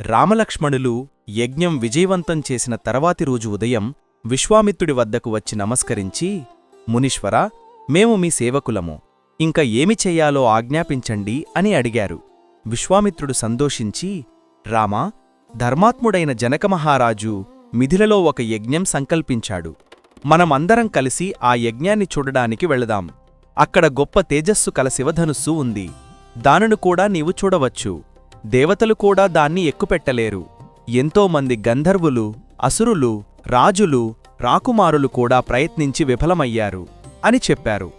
రామలక్ష్మణులు యజ్ఞం విజయవంతం చేసిన తర్వాతి రోజు ఉదయం విశ్వామిత్రుడి వద్దకు వచ్చి నమస్కరించి మునీశ్వరా మేము మీ సేవకులము. ఇంక ఏమి చెయ్యాలో ఆజ్ఞాపించండి అని అడిగారు. విశ్వామిత్రుడు సంతోషించి రామా ధర్మాత్ముడైన జనకమహారాజు మిథిలలో ఒక యజ్ఞం సంకల్పించాడు. మనమందరం కలిసి ఆ యజ్ఞాన్ని చూడడానికి వెళదాం. అక్కడ గొప్ప తేజస్సు కల శివధనుస్సు ఉంది. దానును కూడా నీవు చూడవచ్చు. దేవతలు కూడా దాన్ని ఎక్కుపెట్టలేరు. ఎంతోమంది గంధర్వులు అసురులు రాజులు రాకుమారులు కూడా ప్రయత్నించి విఫలమయ్యారు అని చెప్పారు.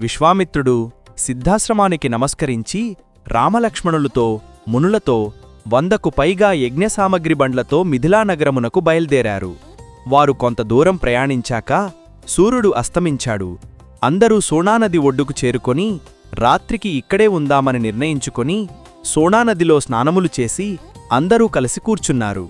విశ్వామిత్రుడు సిద్ధాశ్రమానికి నమస్కరించి రామలక్ష్మణులతో మునులతో వందకు పైగా యజ్ఞసామగ్రి బండ్లతో మిథిలానగరమునకు బయల్దేరారు. వారు కొంత దూరం ప్రయాణించాక సూర్యుడు అస్తమించాడు. అందరూ సోణానది ఒడ్డుకు చేరుకొని రాత్రికి ఇక్కడే ఉందామని నిర్ణయించుకొని సోణానదిలో స్నానములు చేసి అందరూ కలిసి కూర్చున్నారు.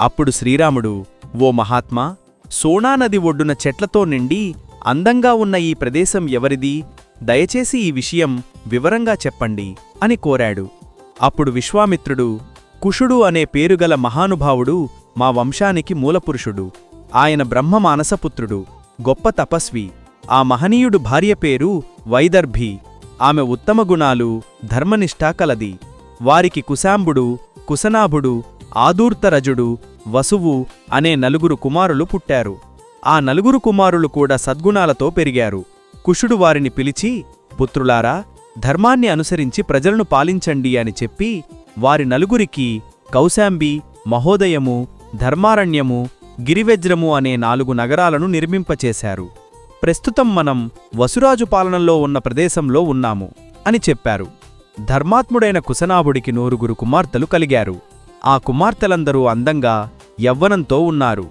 అప్పుడు శ్రీరాముడు ఓ మహాత్మా సోణానది ఒడ్డున చెట్లతో నిండి అందంగా ఉన్న ఈ ప్రదేశం ఎవరిది? దయచేసి ఈ విషయం వివరంగా చెప్పండి అని కోరాడు. అప్పుడు విశ్వామిత్రుడు కుషుడు అనే పేరుగల మహానుభావుడు మా వంశానికి మూలపురుషుడు. ఆయన బ్రహ్మ మానసపుత్రుడు గొప్ప తపస్వి. ఆ మహనీయుడు భార్య పేరు వైదర్భి. ఆమె ఉత్తమ గుణాలు ధర్మనిష్టా కలది. వారికి కుశాంబుడు కుశనాభుడు ఆదూర్తరజుడు వసువు అనే నలుగురు కుమారులు పుట్టారు. ఆ నలుగురు కుమారులు కూడా సద్గుణాలతో పెరిగారు. కుషుడు వారిని పిలిచి పుత్రులారా ధర్మాన్ని అనుసరించి ప్రజలను పాలించండి అని చెప్పి వారి నలుగురికి కౌశాంబి మహోదయము ధర్మారణ్యము గిరివెజ్రము అనే నాలుగు నగరాలను నిర్మింపచేశారు. ప్రస్తుతం మనం వసురాజు పాలనలో ఉన్న ప్రదేశంలో ఉన్నాము అని చెప్పారు. ధర్మాత్ముడైన కుశనాభుడికి నూరుగురు కుమార్తెలు కలిగారు. ఆ కుమార్తెలందరూ అందంగా యవ్వనంతో ఉన్నారు.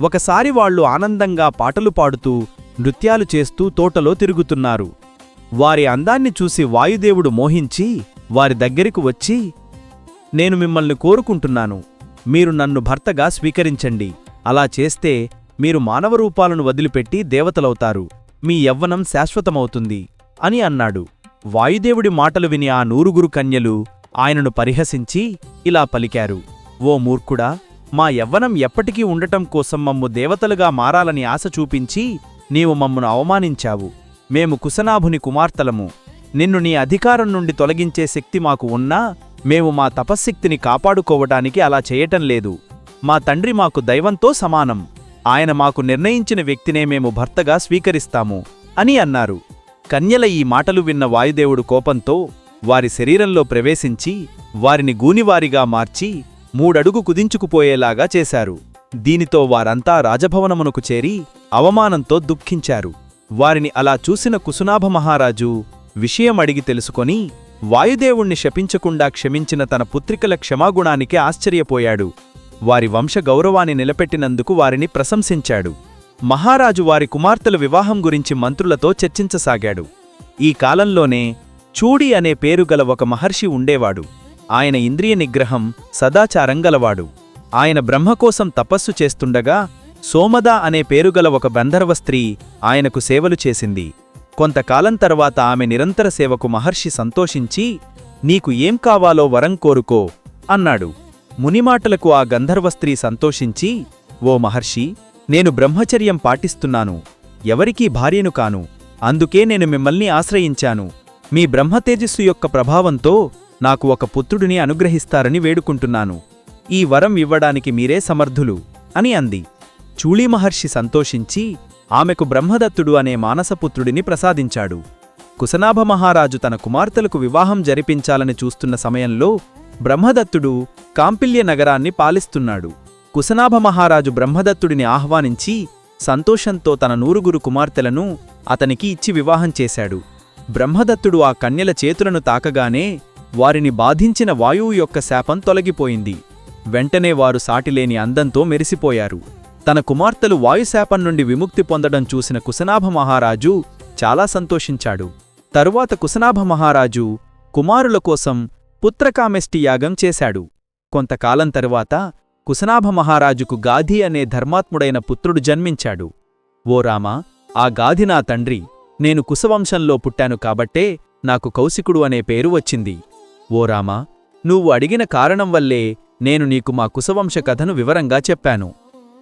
ఒకసారి వాళ్ళు ఆనందంగా పాటలు పాడుతూ నృత్యాలు చేస్తూ తోటలో తిరుగుతున్నారు. వారి అందాన్ని చూసి వాయుదేవుడు మోహించి వారి దగ్గరికి వచ్చి నేను మిమ్మల్ని కోరుకుంటున్నాను. మీరు నన్ను భర్తగా స్వీకరించండి. అలా చేస్తే మీరు మానవ రూపాలను వదిలిపెట్టి దేవతలవుతారు. మీ యవ్వనం శాశ్వతమవుతుంది అని అన్నాడు. వాయుదేవుడి మాటలు విని ఆ నూరుగురు కన్యలు ఆయనను పరిహసించి ఇలా పలికారు. ఓ మూర్ఖుడా మా యవ్వనం ఎప్పటికీ ఉండటం కోసం మమ్ము దేవతలుగా మారాలని ఆశ చూపించి నీవు మమ్మను అవమానించావు. మేము కుశనాభుని కుమార్తెలము. నిన్ను నీ అధికారం నుండి తొలగించే శక్తి మాకు ఉన్నా మేము మా తపశ్శక్తిని కాపాడుకోవటానికి అలా చేయటం లేదు. మా తండ్రి మాకు దైవంతో సమానం. ఆయన మాకు నిర్ణయించిన వ్యక్తినే మేము భర్తగా స్వీకరిస్తాము అని అన్నారు. కన్యల ఈ మాటలు విన్న వాయుదేవుడు కోపంతో వారి శరీరంలో ప్రవేశించి వారిని గూనివారిగా మార్చి మూడడుగు కుదించుకుపోయేలాగా చేశారు. దీనితో వారంతా రాజభవనమునకు చేరి అవమానంతో దుఃఖించారు. వారిని అలా చూసిన కుసునాభ మహారాజు విషయం అడిగి తెలుసుకొని వాయుదేవుణ్ణి శపించకుండా క్షమించిన తన పుత్రికల క్షమాగుణానికి ఆశ్చర్యపోయాడు. వారి వంశ గౌరవాన్ని నిలబెట్టినందుకు వారిని ప్రశంసించాడు. మహారాజు వారి కుమార్తెల వివాహం గురించి మంత్రులతో చర్చించసాగాడు. ఈ కాలంలోనే చూడి అనే పేరుగల ఒక మహర్షి ఉండేవాడు. ఆయన ఇంద్రియ నిగ్రహం సదాచారం గలవాడు. ఆయన బ్రహ్మకోసం తపస్సు చేస్తుండగా సోమద అనే పేరుగల ఒక గంధర్వ స్త్రీ ఆయనకు సేవలు చేసింది. కొంతకాలం తర్వాత ఆమె నిరంతర సేవకు మహర్షి సంతోషించి నీకు ఏం కావాలో వరం కోరుకో అన్నాడు. మునిమాటలకు ఆ గంధర్వస్త్రీ సంతోషించి ఓ మహర్షి నేను బ్రహ్మచర్యం పాటిస్తున్నాను. ఎవరికీ భార్యను కాను. అందుకే నేను మిమ్మల్ని ఆశ్రయించాను. మీ బ్రహ్మతేజస్సు యొక్క ప్రభావంతో నాకు ఒక పుత్రుడిని అనుగ్రహిస్తారని వేడుకుంటున్నాను. ఈ వరం ఇవ్వడానికి మీరే సమర్థులు అని అంది. చూళీ మహర్షి సంతోషించి ఆమెకు బ్రహ్మదత్తుడు అనే మానసపుత్రుడిని ప్రసాదించాడు. కుశనాభ మహారాజు తన కుమార్తెలకు వివాహం జరిపించాలని చూస్తున్న సమయంలో బ్రహ్మదత్తుడు కాంపిల్య నగరాన్ని పాలిస్తున్నాడు. కుశనాభ మహారాజు బ్రహ్మదత్తుడిని ఆహ్వానించి సంతోషంతో తన నూరుగురు కుమార్తెలను అతనికి ఇచ్చి వివాహం చేశాడు. బ్రహ్మదత్తుడు ఆ కన్యల చేతులను తాకగానే వారిని బాధించిన వాయువు యొక్క శాపం తొలగిపోయింది. వెంటనే వారు సాటిలేని అందంతో మెరిసిపోయారు. తన కుమార్తెలు వాయుశాపం నుండి విముక్తి పొందడం చూసిన కుశనాభ మహారాజు చాలా సంతోషించాడు. తరువాత కుసనాభ మహారాజు కుమారుల కోసం పుత్రకామెష్టి యాగం చేశాడు. కొంతకాలం తరువాత కుసనాభ మహారాజుకు గాధి అనే ధర్మాత్ముడైన పుత్రుడు జన్మించాడు. ఓ రామా ఆ గాధి నా తండ్రి నేను కుసవంశంలో పుట్టాను కాబట్టే నాకు కౌశికుడు అనే పేరు వచ్చింది. ఓ రామా నువ్వు అడిగిన కారణం వల్లే నేను నీకు మా కుసవంశ కథను వివరంగా చెప్పాను.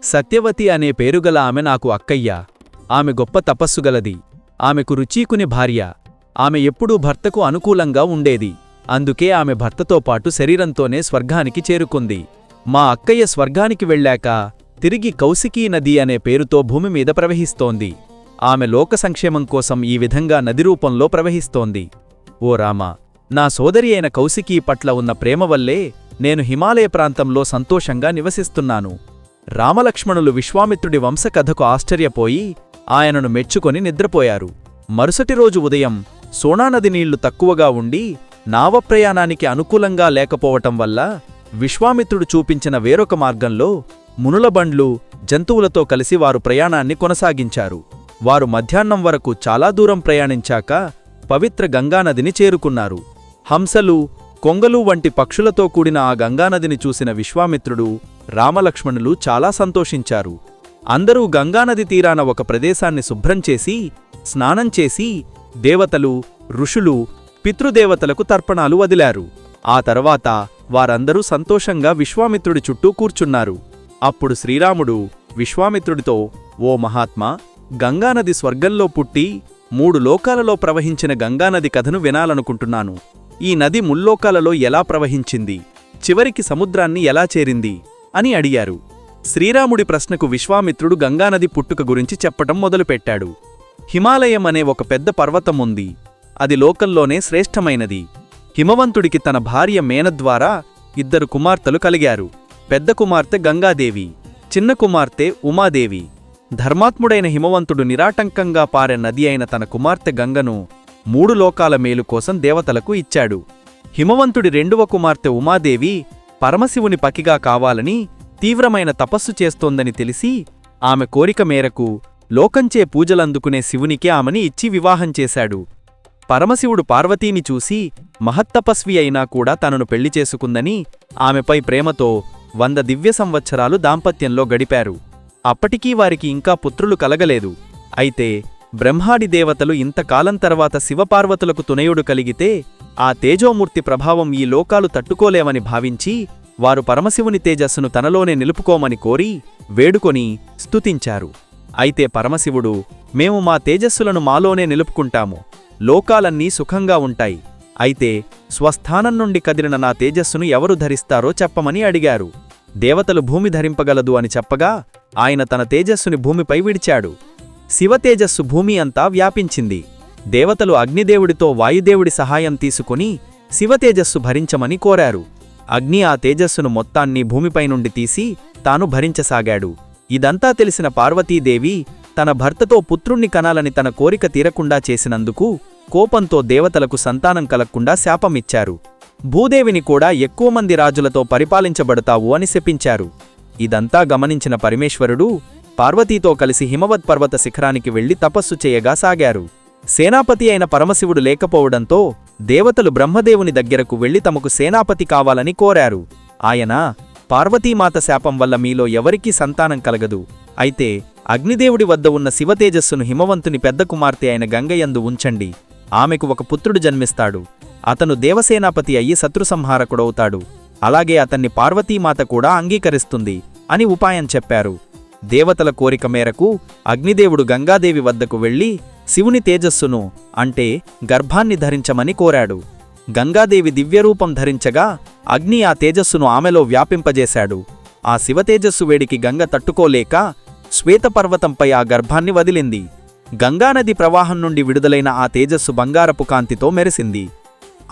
సత్యవతి అనే పేరుగల ఆమె నాకు అక్కయ్య. ఆమె గొప్ప తపస్సుగలది ఆమెకు రుచీకుని భార్య. ఆమె ఎప్పుడూ భర్తకు అనుకూలంగా ఉండేది. అందుకే ఆమె భర్తతో పాటు శరీరంతోనే స్వర్గానికి చేరుకుంది. మా అక్కయ్య స్వర్గానికి వెళ్ళాక తిరిగి కౌశికీ నది అనే పేరుతో భూమి మీద ప్రవహిస్తోంది. ఆమె లోక సంక్షేమం కోసం ఈ విధంగా నది రూపంలో ప్రవహిస్తోంది. ఓ రామా నా సోదరి అయిన కౌశికీ పట్ల ఉన్న ప్రేమ వల్లే నేను హిమాలయ ప్రాంతంలో సంతోషంగా నివసిస్తున్నాను. రామలక్ష్మణులు విశ్వామిత్రుడి వంశకథకు ఆశ్చర్యపోయి ఆయనను మెచ్చుకొని నిద్రపోయారు. మరుసటి రోజు ఉదయం సోనానది నీళ్ళు తక్కువగా ఉండి నావ ప్రయాణానికి అనుకూలంగా లేకపోవటం వల్ల విశ్వామిత్రుడు చూపించిన వేరొక మార్గంలో మునుల బండ్లు జంతువులతో కలిసి వారు ప్రయాణాన్ని కొనసాగించారు. వారు మధ్యాహ్నం వరకు చాలా దూరం ప్రయాణించాక పవిత్ర గంగానదిని చేరుకున్నారు. హంసలు కొంగలు వంటి పక్షులతో కూడిన ఆ గంగానదిని చూసిన విశ్వామిత్రుడు రామలక్ష్మణులు చాలా సంతోషించారు. అందరూ గంగానది తీరాన ఒక ప్రదేశాన్ని శుభ్రం చేసి స్నానం చేసి దేవతలు ఋషులు పితృదేవతలకు తర్పణాలు వదిలారు. ఆ తర్వాత వారందరూ సంతోషంగా విశ్వామిత్రుడి చుట్టూ కూర్చున్నారు. అప్పుడు శ్రీరాముడు విశ్వామిత్రుడితో ఓ మహాత్మా గంగానది స్వర్గంలో పుట్టి మూడు లోకాలలో ప్రవహించిన గంగానది కథను వినాలనుకుంటున్నాను. ఈ నది ముల్లోకాలలో ఎలా ప్రవహించింది? చివరికి సముద్రాన్ని ఎలా చేరింది? అని అడిగారు. శ్రీరాముడి ప్రశ్నకు విశ్వామిత్రుడు గంగానది పుట్టుక గురించి చెప్పటం మొదలుపెట్టాడు. హిమాలయం అనే ఒక పెద్ద పర్వతం ఉంది అది లోకంలోనే శ్రేష్టమైనది. హిమవంతుడికి తన భార్య మేన ద్వారా ఇద్దరు కుమార్తెలు కలిగారు. పెద్ద కుమార్తె గంగాదేవి చిన్న కుమార్తె ఉమాదేవి. ధర్మాత్ముడైన హిమవంతుడు నిరాటంకంగా పారే నది అయిన తన కుమార్తె గంగను మూడు లోకాల మేలు కోసం దేవతలకు ఇచ్చాడు. హిమవంతుడి రెండవ కుమార్తె ఉమాదేవి పరమశివుని పకిగా కావాలని తీవ్రమైన తపస్సు చేస్తోందని తెలిసి ఆమె కోరిక మేరకు లోకంచే పూజలందుకునే శివునికి ఆమెని ఇచ్చి వివాహం చేశాడు. పరమశివుడు పార్వతీని చూసి మహత్తపస్వి అయినా కూడా తనను పెళ్ళి చేసుకుందని ఆమెపై ప్రేమతో వంద దివ్య సంవత్సరాలు దాంపత్యంలో గడిపారు. అప్పటికీ వారికి ఇంకా పుత్రులు కలగలేదు. అయితే బ్రహ్మాడి దేవతలు ఇంతకాలం తర్వాత శివపార్వతులకు తునయుడు కలిగితే ఆ తేజోమూర్తి ప్రభావం ఈ లోకాలు తట్టుకోలేమని భావించి వారు పరమశివుని తేజస్సును తనలోనే నిలుపుకోమని కోరి వేడుకొని స్తుతించారు. అయితే పరమశివుడు మేము మా తేజస్సులను మాలోనే నిలుపుకుంటాము. లోకాలన్నీ సుఖంగా ఉంటాయి. అయితే స్వస్థానం నుండి కదిలిన నా తేజస్సును ఎవరు ధరిస్తారో చెప్పమని అడిగారు. దేవతలు భూమి ధరింపగలదు అని చెప్పగా ఆయన తన తేజస్సుని భూమిపై విడిచాడు. శివతేజస్సు భూమి అంతా వ్యాపించింది. దేవతలు అగ్నిదేవుడితో వాయుదేవుడి సహాయం తీసుకుని శివతేజస్సు భరించమని కోరారు. అగ్ని ఆ తేజస్సును మొత్తాన్ని భూమిపై నుండి తీసి తాను భరించసాగాడు. ఇదంతా తెలిసిన పార్వతీదేవి తన భర్తతో పుత్రుణ్ణి కనాలని తన కోరిక తీరకుండా చేసినందుకు కోపంతో దేవతలకు సంతానం కలగకుండా శాపమిచ్చారు. భూదేవిని కూడా ఎక్కువ మంది రాజులతో పరిపాలించబడతావు అని శపించారు. ఇదంతా గమనించిన పరమేశ్వరుడు పార్వతీతో కలిసి హిమవత్ పర్వత శిఖరానికి వెళ్ళి తపస్సు చేయగా సాగారు. సేనాపతి అయిన పరమశివుడు లేకపోవడంతో దేవతలు బ్రహ్మదేవుని దగ్గరకు వెళ్ళి తమకు సేనాపతి కావాలని కోరారు. ఆయన పార్వతీమాత శాపం వల్ల మీలో ఎవరికీ సంతానం కలగదు. అయితే అగ్నిదేవుడి వద్ద ఉన్న శివతేజస్సును హిమవంతుని పెద్ద కుమార్తె అయిన గంగయందు ఉంచండి. ఆమెకు ఒక పుత్రుడు జన్మిస్తాడు. అతను దేవసేనాపతి అయ్యి శత్రుసంహారకుడవుతాడు. అలాగే అతన్ని పార్వతీమాత కూడా అంగీకరిస్తుంది అని ఉపాయం చెప్పారు. దేవతల కోరిక మేరకు అగ్నిదేవుడు గంగాదేవి వద్దకు వెళ్ళి శివుని తేజస్సును అంటే గర్భాన్ని ధరించమని కోరాడు. గంగాదేవి దివ్యరూపం ధరించగా అగ్ని ఆ తేజస్సును ఆమెలో వ్యాపింపజేశాడు. ఆ శివతేజస్సు వేడికి గంగ తట్టుకోలేక శ్వేతపర్వతంపై ఆ గర్భాన్ని వదిలింది. గంగానది ప్రవాహం నుండి విడుదలైన ఆ తేజస్సు బంగారపు కాంతితో మెరిసింది.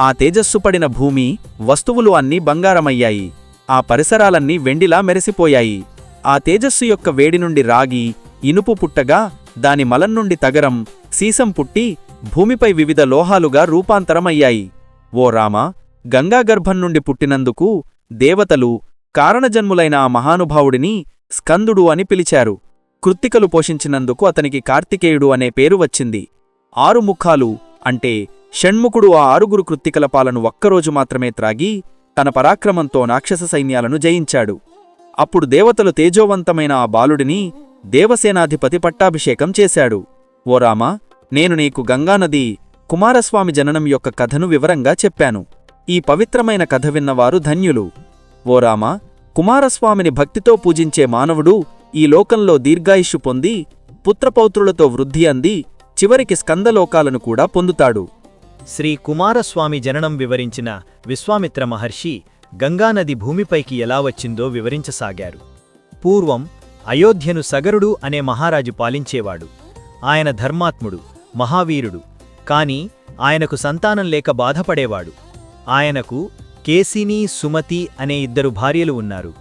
ఆ తేజస్సు పడిన భూమి వస్తువులు అన్నీ బంగారమయ్యాయి. ఆ పరిసరాలన్నీ వెండిలా మెరిసిపోయాయి. ఆ తేజస్సు యొక్క వేడి నుండి రాగి ఇనుపు పుట్టగా దాని మలం నుండి తగరం సీసం పుట్టి భూమిపై వివిధ లోహాలుగా రూపాంతరమయ్యాయి. ఓ రామా గంగాగర్భం నుండి పుట్టినందుకు దేవతలు కారణజన్ములైన ఆ మహానుభావుడిని స్కందుడు అని పిలిచారు. కృత్తికలు పోషించినందుకు అతనికి కార్తికేయుడు అనే పేరు వచ్చింది. ఆరు ముఖాలు అంటే షణ్ముఖుడు ఆ ఆరుగురు కృత్తికల పాలను ఒక్కరోజు మాత్రమే త్రాగి తన పరాక్రమంతో రాక్షస సైన్యాలను జయించాడు. అప్పుడు దేవతలు తేజోవంతమైన ఆ బాలుడిని దేవసేనాధిపతి పట్టాభిషేకం చేశాడు. ఓ రామా నేను నీకు గంగానది కుమారస్వామి జననం యొక్క కథను వివరంగా చెప్పాను. ఈ పవిత్రమైన కథ విన్నవారు ధన్యులు. ఓ రామా కుమారస్వామిని భక్తితో పూజించే మానవుడు ఈ లోకంలో దీర్ఘాయుషు పొంది పుత్రపౌత్రులతో వృద్ధి అంది చివరికి స్కందలోకాలను కూడా పొందుతాడు. శ్రీ కుమారస్వామి జననం వివరించిన విశ్వామిత్ర మహర్షి గంగానది భూమిపైకి ఎలా వచ్చిందో వివరించసాగారు. పూర్వం అయోధ్యను సగరుడు అనే మహారాజు పాలించేవాడు. ఆయన ధర్మాత్ముడు మహావీరుడు. కాని ఆయనకు సంతానం లేక బాధపడేవాడు. ఆయనకు కేసిని సుమతి అనే ఇద్దరు భార్యలు ఉన్నారు.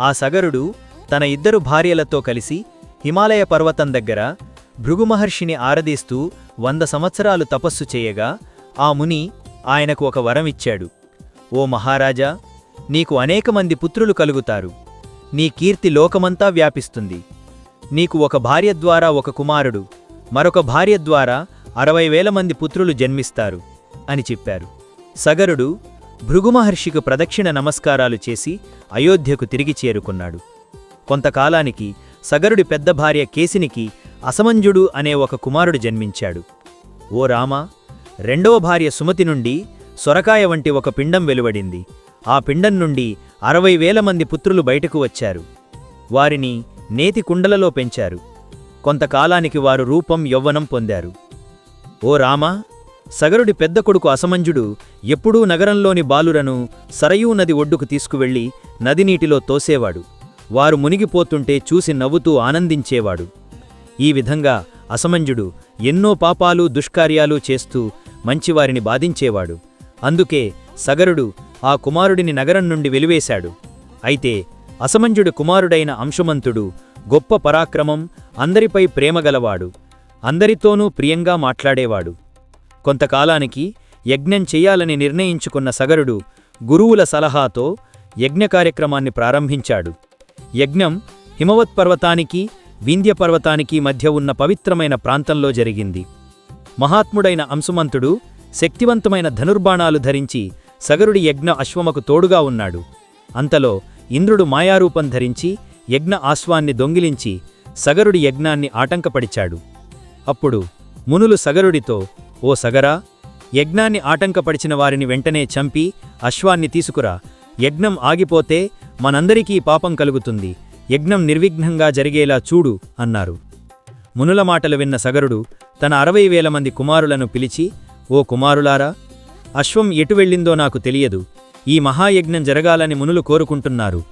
ఆ సగరుడు తన ఇద్దరు భార్యలతో కలిసి హిమాలయ పర్వతం దగ్గర భృగుమహర్షిని ఆరదీస్తూ వంద సంవత్సరాలు తపస్సు చేయగా ఆ ముని ఆయనకు ఒక వరం ఇచ్చాడు. ఓ మహారాజా నీకు అనేక మంది పుత్రులు కలుగుతారు. నీ కీర్తి లోకమంతా వ్యాపిస్తుంది. నీకు ఒక భార్య ద్వారా ఒక కుమారుడు మరొక భార్య ద్వారా అరవై వేల మంది పుత్రులు జన్మిస్తారు అని చెప్పారు. సగరుడు భృగుమహర్షికు ప్రదక్షిణ నమస్కారాలు చేసి అయోధ్యకు తిరిగి చేరుకున్నాడు. కొంతకాలానికి సగరుడి పెద్ద భార్య కేసినికి అసమంజుడు అనే ఒక కుమారుడు జన్మించాడు. ఓ రామ రెండవ భార్య సుమతి నుండి సొరకాయ వంటి ఒక పిండం వెలువడింది. ఆ పిండం నుండి అరవై వేల మంది పుత్రులు బయటకు వచ్చారు. వారిని నేతి కుండలలో పెంచారు. కొంతకాలానికి వారు రూపం యౌవనం పొందారు. ఓ రామా సగరుడి పెద్ద కొడుకు అసమంజుడు ఎప్పుడూ నగరంలోని బాలురను సరయూ నది ఒడ్డుకు తీసుకువెళ్ళి నదినీటిలో తోసేవాడు. వారు మునిగిపోతుంటే చూసి నవ్వుతూ ఆనందించేవాడు. ఈ విధంగా అసమంజుడు ఎన్నో పాపాలు దుష్కార్యాలు చేస్తూ మంచివారిని బాధించేవాడు. అందుకే సగరుడు ఆ కుమారుడిని నగరం నుండి వెలివేశాడు. అయితే అసమంజుడు కుమారుడైన అంశమంతుడు గొప్ప పరాక్రమం అందరిపై ప్రేమగలవాడు అందరితోనూ ప్రియంగా మాట్లాడేవాడు. కొంతకాలానికి యజ్ఞం చెయ్యాలని నిర్ణయించుకున్న సగరుడు గురువుల సలహాతో యజ్ఞ కార్యక్రమాన్ని ప్రారంభించాడు. యజ్ఞం హిమవత్ పర్వతానికి వింధ్య పర్వతానికి మధ్య ఉన్న పవిత్రమైన ప్రాంతంలో జరిగింది. మహాత్ముడైన అంశుమంతుడు శక్తివంతమైన ధనుర్బాణాలు ధరించి సగరుడి యజ్ఞ అశ్వమకు తోడుగా ఉన్నాడు. అంతలో ఇంద్రుడు మాయారూపం ధరించి యజ్ఞ ఆశ్వాన్ని దొంగిలించి సగరుడి యజ్ఞాన్ని ఆటంకపడిచాడు. అప్పుడు మునులు సగరుడితో ఓ సగరా యజ్ఞాన్ని ఆటంకపడిచిన వారిని వెంటనే చంపి అశ్వాన్ని తీసుకురా. యజ్ఞం ఆగిపోతే మనందరికీ పాపం కలుగుతుంది. యజ్ఞం నిర్విఘ్నంగా జరిగేలా చూడు అన్నారు. మునుల మాటలు విన్న సగరుడు తన అరవై వేల మంది కుమారులను పిలిచి ఓ కుమారులారా అశ్వం ఎటు వెళ్ళిందో నాకు తెలియదు. ఈ మహాయజ్ఞం జరగాలని మునులు కోరుకుంటున్నారు.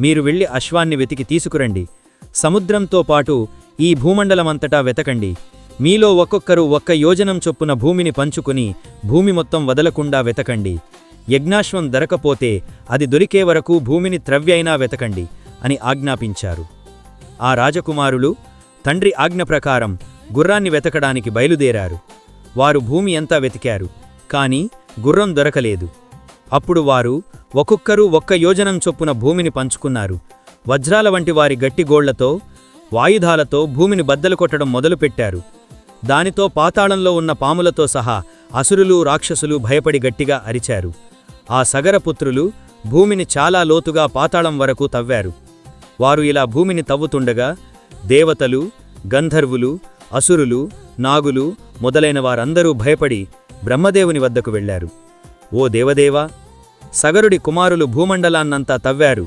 మీరు వెళ్ళి అశ్వాన్ని వెతికి తీసుకురండి. సముద్రంతో పాటు ఈ భూమండలమంతటా వెతకండి. మీలో ఒక్కొక్కరు ఒక్క యోజనం చొప్పున భూమిని పంచుకుని భూమి మొత్తం వదలకుండా వెతకండి. యజ్ఞాశ్వం దొరకపోతే అది దొరికే వరకు భూమిని త్రవ్యైనా వెతకండి అని ఆజ్ఞాపించారు. ఆ రాజకుమారులు తండ్రి ఆజ్ఞ ప్రకారం గుర్రాన్ని వెతకడానికి బయలుదేరారు. వారు భూమి అంతా వెతికారు కాని గుర్రం దొరకలేదు. అప్పుడు వారు ఒక్కొక్కరు ఒక్క యోజనం చొప్పున భూమిని పంచుకున్నారు. వజ్రాల వంటి వారి గట్టిగోళ్ళతో వాయుధాలతో భూమిని బద్దలు కొట్టడం మొదలుపెట్టారు. దానితో పాతాళంలో ఉన్న పాములతో సహా అసురులు రాక్షసులు భయపడి గట్టిగా అరిచారు. ఆ సగరపుత్రులు భూమిని చాలా లోతుగా పాతాళం వరకు తవ్వారు. వారు ఇలా భూమిని తవ్వుతుండగా దేవతలు గంధర్వులు అసురులు నాగులు మొదలైన వారందరూ భయపడి బ్రహ్మదేవుని వద్దకు వెళ్ళారు ఓ దేవదేవా సగరుడి కుమారులు భూమండలాన్నంతా తవ్వారు.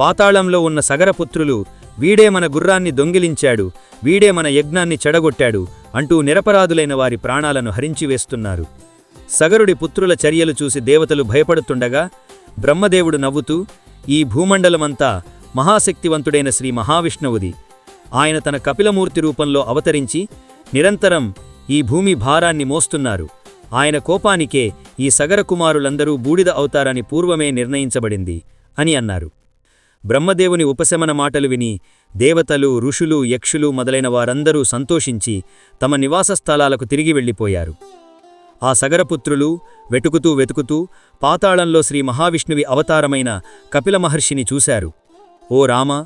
పాతాళంలో ఉన్న సగరపుత్రులు వీడే మన గుర్రాన్ని దొంగిలించాడు వీడే మన యజ్ఞాన్ని చెడగొట్టాడు అంటూ నిరపరాధులైన వారి ప్రాణాలను హరించివేస్తున్నారు సగరుడి పుత్రుల చర్యలు చూసి దేవతలు భయపడుతుండగా బ్రహ్మదేవుడు నవ్వుతూ ఈ భూమండలమంతా మహాశక్తివంతుడైన శ్రీ మహావిష్ణువుది. ఆయన తన కపిలమూర్తి రూపంలో అవతరించి నిరంతరం ఈ భూమి భారాన్ని మోస్తున్నారు. ఆయన కోపానికే ఈ సగర కుమారులందరూ బూడిద అవుతారని పూర్వమే నిర్ణయించబడింది అని అన్నారు. బ్రహ్మదేవుని ఉపశమన మాటలు విని దేవతలు ఋషులు యక్షులు మొదలైన వారందరూ సంతోషించి తమ నివాస స్థలాలకు తిరిగి వెళ్ళిపోయారు. ఆ సగరపుత్రులు వెతుకుతూ వెతుకుతూ పాతాళంలో శ్రీ మహావిష్ణువి అవతారమైన కపిల మహర్షిని చూశారు. ఓ రామా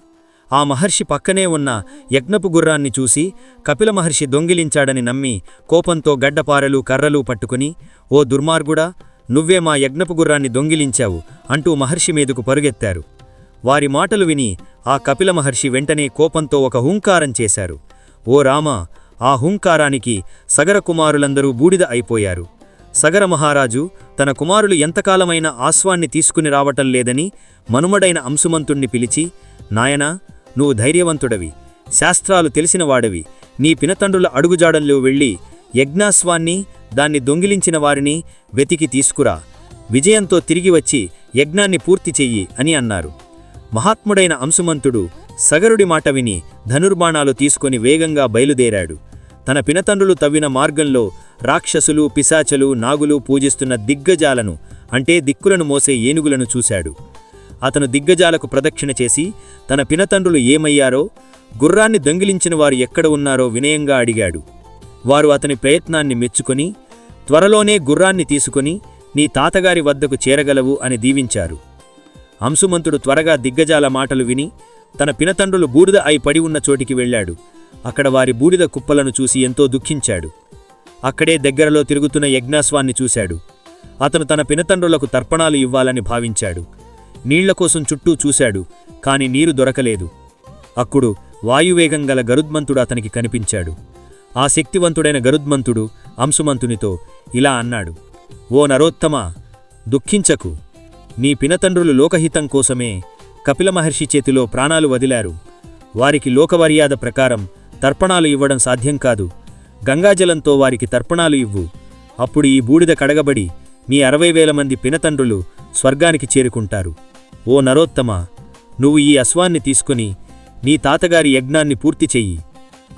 ఆ మహర్షి పక్కనే ఉన్న యజ్ఞపు గుర్రాన్ని చూసి కపిల మహర్షి దొంగిలించాడని నమ్మి కోపంతో గడ్డపారలు కర్రలు పట్టుకుని ఓ దుర్మార్గుడా నువ్వే మా యజ్ఞపు గుర్రాన్ని దొంగిలించావు అంటూ మహర్షి మీదకు పరుగెత్తారు. వారి మాటలు విని ఆ కపిల మహర్షి వెంటనే కోపంతో ఒక హుంకారం చేశారు. ఓ రామా ఆ హుంకారానికి సగర కుమారులందరూ బూడిద అయిపోయారు. సగర మహారాజు తన కుమారులు ఎంతకాలమైన ఆశ్వాన్ని తీసుకుని రావటం లేదని మనుమడైన అంశుమంతుణ్ణి పిలిచి నాయనా నువ్వు ధైర్యవంతుడవి శాస్త్రాలు తెలిసినవాడవి నీ పినతండ్రుల అడుగుజాడల్లో వెళ్ళి యజ్ఞాస్వాన్ని దాన్ని దొంగిలించిన వారిని వెతికి తీసుకురా. విజయంతో తిరిగి వచ్చి యజ్ఞాన్ని పూర్తి చెయ్యి అని అన్నారు. మహాత్ముడైన అంశుమంతుడు సగరుడి మాట విని ధనుర్బాణాలు తీసుకొని వేగంగా బయలుదేరాడు. తన పినతండ్రులు తవ్విన మార్గంలో రాక్షసులు పిశాచలు నాగులు పూజిస్తున్న దిగ్గజాలను అంటే దిక్కులను మోసే ఏనుగులను చూశాడు. అతను దిగ్గజాలకు ప్రదక్షిణ చేసి తన పినతండ్రులు ఏమయ్యారో గుర్రాన్ని దొంగిలించిన వారు ఎక్కడ ఉన్నారో వినయంగా అడిగాడు. వారు అతని ప్రయత్నాన్ని మెచ్చుకొని త్వరలోనే గుర్రాన్ని తీసుకుని నీ తాతగారి వద్దకు చేరగలవు అని దీవించారు. హంసుమంతుడు త్వరగా దిగ్గజాల మాటలు విని తన పినతండ్రులు బూడిద అయి పడి ఉన్న చోటికి వెళ్ళాడు. అక్కడ వారి బూడిద కుప్పలను చూసి ఎంతో దుఃఖించాడు. అక్కడే దగ్గరలో తిరుగుతున్న యజ్ఞాస్వాన్ని చూశాడు. అతను తన పినతండ్రులకు తర్పణాలు ఇవ్వాలని భావించాడు. నీళ్ళ కోసం చుట్టూ చూశాడు కాని నీరు దొరకలేదు. అప్పుడు వాయువేగం గల గరుద్మంతుడు అతనికి కనిపించాడు. ఆ శక్తివంతుడైన గరుద్మంతుడు అంశుమంతునితో ఇలా అన్నాడు ఓ నరోత్తమా దుఃఖించకు. నీ పినతండ్రులు లోకహితం కోసమే కపిల మహర్షి చేతిలో ప్రాణాలు వదిలారు. వారికి లోకమర్యాద ప్రకారం తర్పణాలు ఇవ్వడం సాధ్యం కాదు. గంగాజలంతో వారికి తర్పణాలు ఇవ్వు. అప్పుడు ఈ బూడిద కడగబడి నీ అరవై వేల మంది పినతండ్రులు స్వర్గానికి చేరుకుంటారు. ఓ నరోత్తమా నువ్వు ఈ అశ్వాన్ని తీసుకుని నీ తాతగారి యజ్ఞాన్ని పూర్తి చెయ్యి.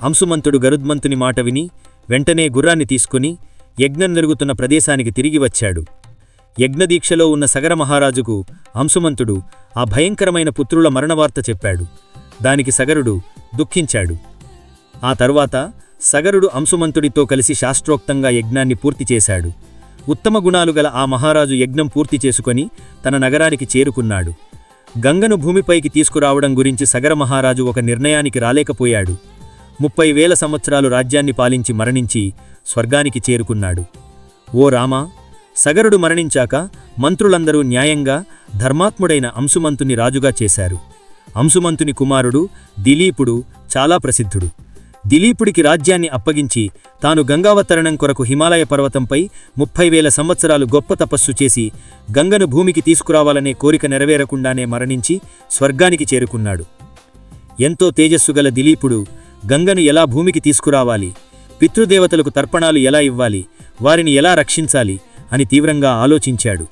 అంశుమంతుడు గరుద్మంతుని మాట విని వెంటనే గుర్రాన్ని తీసుకుని యజ్ఞం జరుగుతున్న ప్రదేశానికి తిరిగి వచ్చాడు. యజ్ఞదీక్షలో ఉన్న సగర మహారాజుకు హంసుమంతుడు ఆ భయంకరమైన పుత్రుల మరణవార్త చెప్పాడు. దానికి సగరుడు దుఃఖించాడు. ఆ తరువాత సగరుడు అంశుమంతుడితో కలిసి శాస్త్రోక్తంగా యజ్ఞాన్ని పూర్తి చేశాడు. ఉత్తమ గుణాలు గల ఆ మహారాజు యజ్ఞం పూర్తి చేసుకొని తన నగరానికి చేరుకున్నాడు. గంగను భూమిపైకి తీసుకురావడం గురించి సగర మహారాజు ఒక నిర్ణయానికి రాలేకపోయాడు. ముప్పై వేల సంవత్సరాలు రాజ్యాన్ని పాలించి మరణించి స్వర్గానికి చేరుకున్నాడు. ఓ రామా సగరుడు మరణించాక మంత్రులందరూ న్యాయంగా ధర్మాత్ముడైన అంశుమంతుని రాజుగా చేశారు. అంశుమంతుని కుమారుడు దిలీపుడు చాలా ప్రసిద్ధుడు. దిలీపుడికి రాజ్యాన్ని అప్పగించి తాను గంగావతరణం కొరకు హిమాలయ పర్వతంపై ముప్పై వేల సంవత్సరాలు గొప్ప తపస్సు చేసి గంగను భూమికి తీసుకురావాలనే కోరిక నెరవేరకుండానే మరణించి స్వర్గానికి చేరుకున్నాడు. ఎంతో తేజస్సుగల దిలీపుడు గంగను ఎలా భూమికి తీసుకురావాలి పితృదేవతలకు తర్పణాలు ఎలా ఇవ్వాలి వారిని ఎలా రక్షించాలి అని తీవ్రంగా ఆలోచించాడు.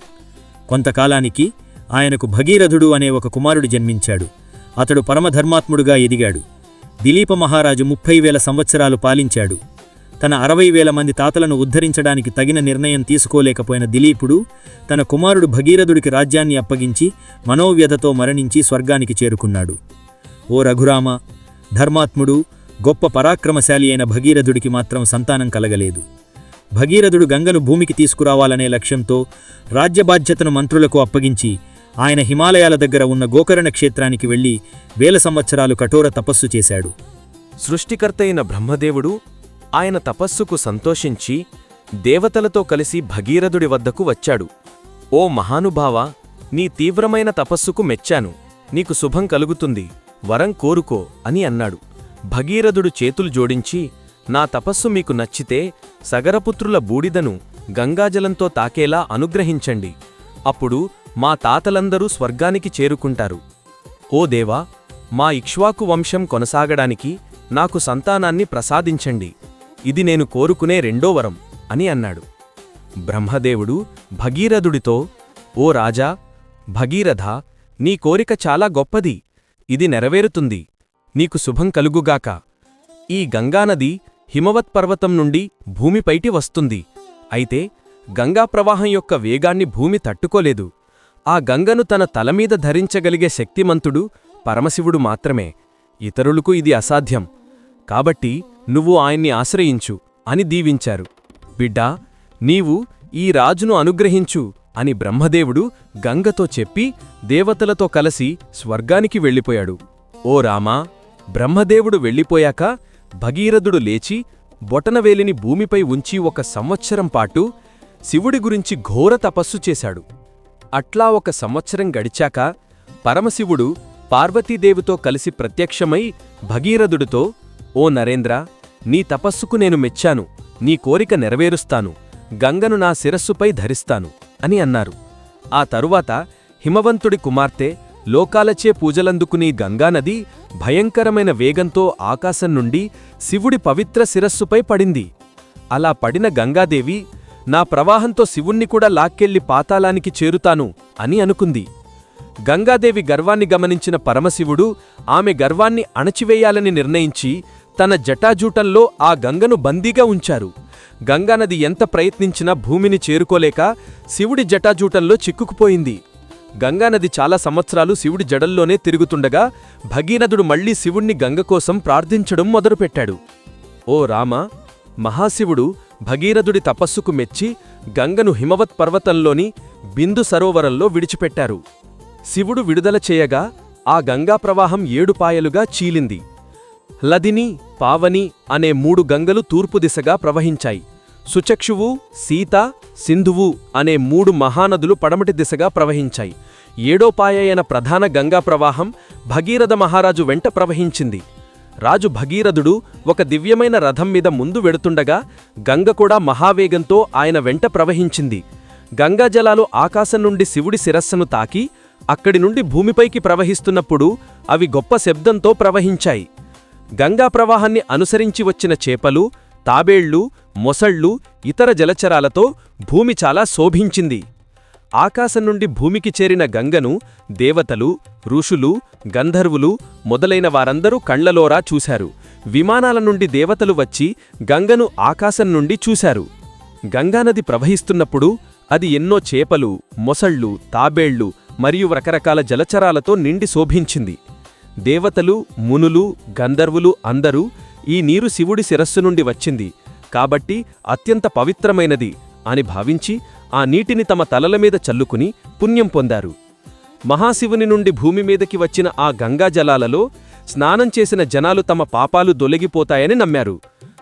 కొంతకాలానికి ఆయనకు భగీరథుడు అనే ఒక కుమారుడు జన్మించాడు. అతడు పరమధర్మాత్ముడుగా ఎదిగాడు. దిలీప మహారాజు ముప్పై వేల సంవత్సరాలు పాలించాడు. తన అరవై వేల మంది తాతలను ఉద్ధరించడానికి తగిన నిర్ణయం తీసుకోలేకపోయిన దిలీపుడు తన కుమారుడు భగీరథుడికి రాజ్యాన్ని అప్పగించి మనోవ్యధతో మరణించి స్వర్గానికి చేరుకున్నాడు. ఓ రఘురామ ధర్మాత్ముడు గొప్ప పరాక్రమశాలి అయిన భగీరథుడికి మాత్రం సంతానం కలగలేదు. భగీరథుడు గంగను భూమికి తీసుకురావాలనే లక్ష్యంతో రాజ్యబాధ్యతను మంత్రులకు అప్పగించి ఆయన హిమాలయాల దగ్గర ఉన్న గోకర్ణ క్షేత్రానికి వెళ్ళి వేల సంవత్సరాలు కఠోర తపస్సు చేశాడు. సృష్టికర్తయిన బ్రహ్మదేవుడు ఆయన తపస్సుకు సంతోషించి దేవతలతో కలిసి భగీరథుడి వద్దకు వచ్చాడు. ఓ మహానుభావ నీ తీవ్రమైన తపస్సుకు మెచ్చాను. నీకు శుభం కలుగుతుంది. వరం కోరుకో అని అన్నాడు. భగీరథుడు చేతులు జోడించి నా తపస్సు మీకు నచ్చితే సగరపుత్రుల బూడిదను గంగాజలంతో తాకేలా అనుగ్రహించండి. అప్పుడు మా తాతలందరూ స్వర్గానికి చేరుకుంటారు. ఓ దేవా మా ఇక్ష్వాకు వంశం కొనసాగడానికి నాకు సంతానాన్ని ప్రసాదించండి. ఇది నేను కోరుకునే రెండో వరం అని అన్నాడు. బ్రహ్మదేవుడు భగీరథుడితో ఓ రాజా భగీరథ నీ కోరిక చాలా గొప్పది. ఇది నెరవేరుతుంది. నీకు శుభం కలుగుగాక. ఈ గంగానది హిమవత్ పర్వతం నుండి భూమిపైటి వస్తుంది. అయితే గంగా ప్రవాహం యొక్క వేగాన్ని భూమి తట్టుకోలేదు. ఆ గంగను తన తలమీద ధరించగలిగే శక్తిమంతుడు పరమశివుడు మాత్రమే. ఇతరులకు ఇది అసాధ్యం. కాబట్టి నువ్వు ఆయన్ని ఆశ్రయించు అని దీవించారు. బిడ్డా నీవు ఈ రాజును అనుగ్రహించు అని బ్రహ్మదేవుడు గంగతో చెప్పి దేవతలతో కలసి స్వర్గానికి వెళ్ళిపోయాడు. ఓ రామా బ్రహ్మదేవుడు వెళ్ళిపోయాక భగీరథుడు లేచి బొటనవేలిని భూమిపై ఉంచి ఒక సంవత్సరం పాటు శివుడి గురించి ఘోర తపస్సు చేశాడు. అట్లా ఒక సంవత్సరం గడిచాక పరమశివుడు పార్వతీదేవితో కలిసి ప్రత్యక్షమై భగీరథుడితో ఓ నరేంద్ర నీ తపస్సుకు నేను మెచ్చాను నీ కోరిక నెరవేరుస్తాను గంగను నా శిరస్సుపై ధరిస్తాను అని అన్నారు. ఆ తరువాత హిమవంతుడి కుమార్తె లోకాలచే పూజలందుకుని గంగానది భయంకరమైన వేగంతో ఆకాశం నుండి శివుడి పవిత్ర శిరస్సుపై పడింది. అలా పడిన గంగాదేవి నా ప్రవాహంతో శివుణ్ణి కూడా లాక్కెళ్ళి పాతాళానికి చేరుతాను అని అనుకుంది. గంగాదేవి గర్వాన్ని గమనించిన పరమశివుడు ఆమె గర్వాన్ని అణచివేయాలని నిర్ణయించి తన జటాజూటంలో ఆ గంగను బందీగా ఉంచారు. గంగానది ఎంత ప్రయత్నించినా భూమిని చేరుకోలేక శివుడి జటాజూటంలో చిక్కుకుపోయింది. గంగానది చాలా సంవత్సరాలు శివుడి జడల్లోనే తిరుగుతుండగా భగీరథుడు మళ్ళీ శివుణ్ణి గంగ కోసం ప్రార్థించడం మొదలుపెట్టాడు. ఓ రామ మహాశివుడు భగీరథుడి తపస్సుకు మెచ్చి గంగను హిమవత్ పర్వతంలోని బిందు సరోవరంలో విడిచిపెట్టారు. శివుడు విడుదల చేయగా ఆ గంగా ప్రవాహం ఏడుపాయలుగా చీలింది. లదిని పావని అనే మూడు గంగలు తూర్పు దిశగా ప్రవహించాయి. సుచక్షువు సీత సింధువు అనే మూడు మహానదులు పడమటి దిశగా ప్రవహించాయి. ఏడోపాయ అయిన ప్రధాన గంగా ప్రవాహం భగీరథ మహారాజు వెంట ప్రవహించింది. రాజు భగీరథుడు ఒక దివ్యమైన రథం మీద ముందు వెడుతుండగా గంగ కూడా మహావేగంతో ఆయన వెంట ప్రవహించింది. గంగాజలాలు ఆకాశం నుండి శివుడి శిరస్సును తాకి అక్కడి నుండి భూమిపైకి ప్రవహిస్తున్నప్పుడు అవి గొప్ప శబ్దంతో ప్రవహించాయి. గంగా ప్రవాహాన్ని అనుసరించి వచ్చిన చేపలు తాబేళ్ళు మొసళ్ళు ఇతర జలచరాలతో భూమి చాలా శోభించింది. ఆకాశం నుండి భూమికి చేరిన గంగను దేవతలు ఋషులు గంధర్వులు మొదలైన వారందరూ కళ్ళలోరా చూశారు. విమానాల నుండి దేవతలు వచ్చి గంగను ఆకాశం నుండి చూశారు. గంగానది ప్రవహిస్తున్నప్పుడు అది ఎన్నో చేపలు మొసళ్ళు తాబేళ్ళు మరియు రకరకాల జలచరాలతో నిండి శోభించింది. దేవతలు మునులు గంధర్వులు అందరూ ఈ నీరు శివుడి శిరస్సు నుండి వచ్చింది. కాబట్టి అత్యంత పవిత్రమైనది అని భావించి ఆ నీటిని తమ తలల మీద చల్లుకుని పుణ్యం పొందారు. మహాశివుని నుండి భూమి మీదకి వచ్చిన ఆ గంగాజలాలలో స్నానం చేసిన జనాలు తమ పాపాలు దొలగిపోతాయని నమ్మారు.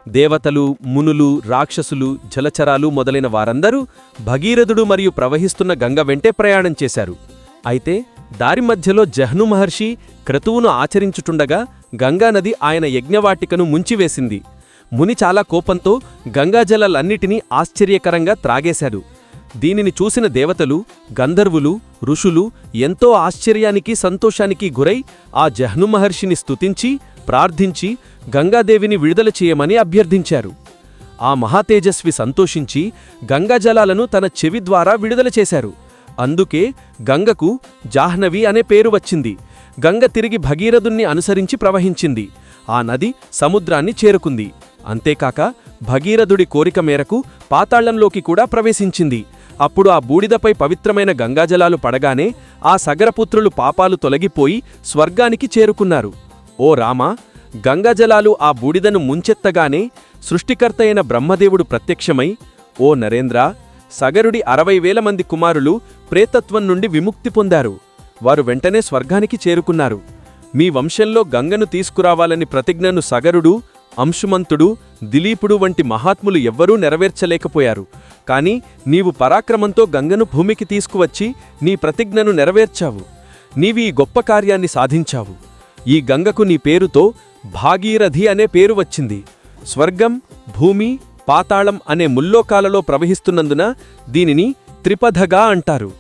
దేవతలు మునులు రాక్షసులు జలచరాలు మొదలైన వారందరూ భగీరథుడు మరియు ప్రవహిస్తున్న గంగ వెంటే ప్రయాణం చేశారు. అయితే దారి మధ్యలో జహ్ను మహర్షి క్రతువును ఆచరించుటుండగా గంగానది ఆయన యజ్ఞవాటికను ముంచివేసింది. ముని చాలా కోపంతో గంగాజలాలన్నిటినీ ఆశ్చర్యకరంగా త్రాగేశాడు. దీనిని చూసిన దేవతలు గంధర్వులు ఋషులు ఎంతో ఆశ్చర్యానికి సంతోషానికి గురై ఆ జహ్ను మహర్షిని స్తుతించి ప్రార్థించి గంగాదేవిని విడుదల చేయమని అభ్యర్థించారు. ఆ మహాతేజస్వి సంతోషించి గంగాజలాలను తన చెవి ద్వారా విడుదల చేశారు. అందుకే గంగకు జాహ్నవి అనే పేరు వచ్చింది. గంగ తిరిగి భగీరథుణ్ణి అనుసరించి ప్రవహించింది. ఆ నది సముద్రాన్ని చేరుకుంది. అంతేకాక భగీరథుడి కోరిక మేరకు పాతాళంలోకి కూడా ప్రవేశించింది. అప్పుడు ఆ బూడిదపై పవిత్రమైన గంగాజలాలు పడగానే ఆ సగరపుత్రులు పాపాలు తొలగిపోయి స్వర్గానికి చేరుకున్నారు. ఓ రామా గంగాజలాలు ఆ బూడిదను ముంచెత్తగానే సృష్టికర్తయైన బ్రహ్మదేవుడు ప్రత్యక్షమై ఓ నరేంద్ర సగరుడి అరవై వేల మంది కుమారులు ప్రేతత్వం నుండి విముక్తి పొందారు. వారు వెంటనే స్వర్గానికి చేరుకున్నారు. మీ వంశంలో గంగను తీసుకురావాలని ప్రతిజ్ఞను సగరుడు అంశుమంతుడు దిలీపుడు వంటి మహాత్ములు ఎవ్వరూ నెరవేర్చలేకపోయారు. కాని నీవు పరాక్రమంతో గంగను భూమికి తీసుకువచ్చి నీ ప్రతిజ్ఞను నెరవేర్చావు. నీవి ఈ గొప్ప కార్యాన్ని సాధించావు. ఈ గంగకు నీ పేరుతో భాగీరథి అనే పేరు వచ్చింది. స్వర్గం భూమి పాతాళం అనే ముల్లోకాలలో ప్రవహిస్తున్నందున దీనిని త్రిపథగా అంటారు.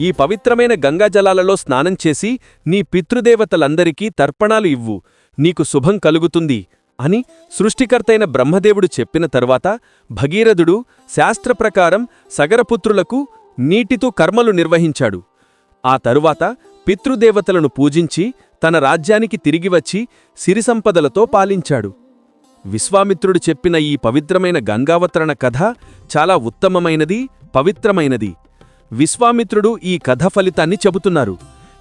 ఈ పవిత్రమైన గంగాజలాలలో స్నానం చేసి నీ పితృదేవతలందరికీ తర్పణాలు ఇవ్వు. నీకు శుభం కలుగుతుంది అని సృష్టికర్తైన బ్రహ్మదేవుడు చెప్పిన తరువాత భగీరథుడు శాస్త్రప్రకారం సగరపుత్రులకు నీటితో కర్మలు నిర్వహించాడు. ఆ తరువాత పితృదేవతలను పూజించి తన రాజ్యానికి తిరిగివచ్చి సిరిసంపదలతో పాలించాడు. విశ్వామిత్రుడు చెప్పిన ఈ పవిత్రమైన గంగావతరణ కథ చాలా ఉత్తమమైనది పవిత్రమైనది. విశ్వామిత్రుడు ఈ కథ ఫలితాన్ని చెబుతున్నారు.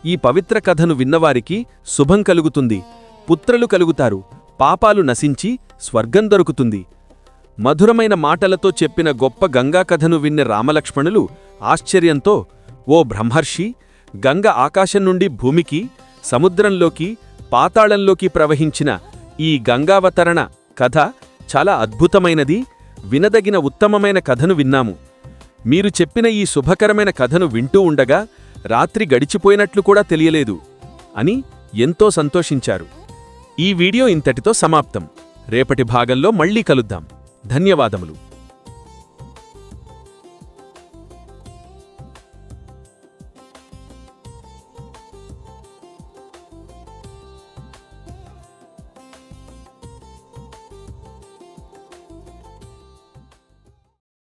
ఈ పవిత్ర కథను విన్నవారికి శుభం కలుగుతుంది. పుత్రలు కలుగుతారు. పాపాలు నశించి స్వర్గం దొరుకుతుంది. మధురమైన మాటలతో చెప్పిన గొప్ప గంగా కథను విన్న రామలక్ష్మణులు ఆశ్చర్యంతో ఓ బ్రహ్మర్షి గంగ ఆకాశం నుండి భూమికి సముద్రంలోకి పాతాళంలోకి ప్రవహించిన ఈ గంగావతరణ కథ చాలా అద్భుతమైనది వినదగిన ఉత్తమమైన కథను విన్నాము. మీరు చెప్పిన ఈ శుభకరమైన కథను వింటూ ఉండగా రాత్రి గడిచిపోయినట్లు కూడా తెలియలేదు అని ఎంతో సంతోషించారు. ఈ వీడియో ఇంతటితో సమాప్తం. రేపటి భాగంలో మళ్ళీ కలుద్దాం. ధన్యవాదములు.